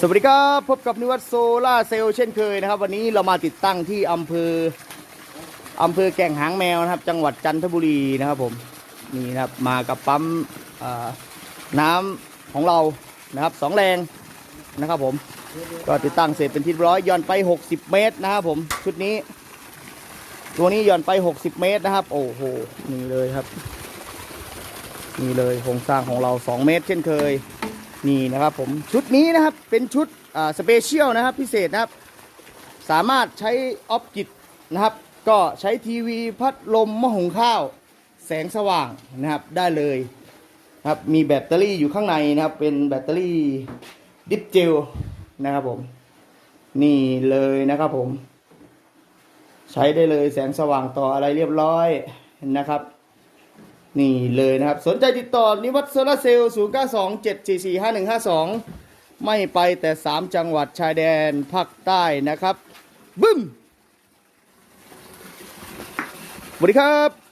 สวัสดีครับพบกับนิวัตโซล่าเซลล์เช่นเคยนะครับ วันนี้เรามาติดตั้งที่อำเภออำเภอแก่งหางแมวนะครับ จังหวัดจันทบุรีนะครับผมนี่นะครับมากับปั๊มน้ำของเรานะครับสองแรงนะครับผมก็ติดตั้งเสร็จเป็นที่เรียบร้อยย่อนไป 60 เมตรนะครับผมชุดนี้ ตัวนี้ย่อนไป 60 เมตรนะครับ โอ้โหนี่เลยครับนี่เลยโครงสร้างของเรา 2 เมตร เช่นเคย นี่นะครับผมชุดนี้นะครับเป็นชุดสเปเชียลนะครับพิเศษนะครับ สามารถใช้ออฟกิตนะครับ ก็ใช้ทีวีพัดลมหม้อหุงข้าว แสงสว่างนะครับได้เลยครับมีแบตเตอรี่อยู่ข้างในนะครับ เป็นแบตเตอรี่ดิฟเจลนะครับผม นี่เลยนะครับผม ใช้ได้เลยแสงสว่างต่ออะไรเรียบร้อยนะครับ นี่เลยนะครับ สนใจติดต่อนิวัตโซลาเซลล์0 9 2 7 4 4 5 1 5 2ไม่ไปแต่3จังหวัดชายแดนภาคใต้นะครับ บึ้มสวัสดีครับ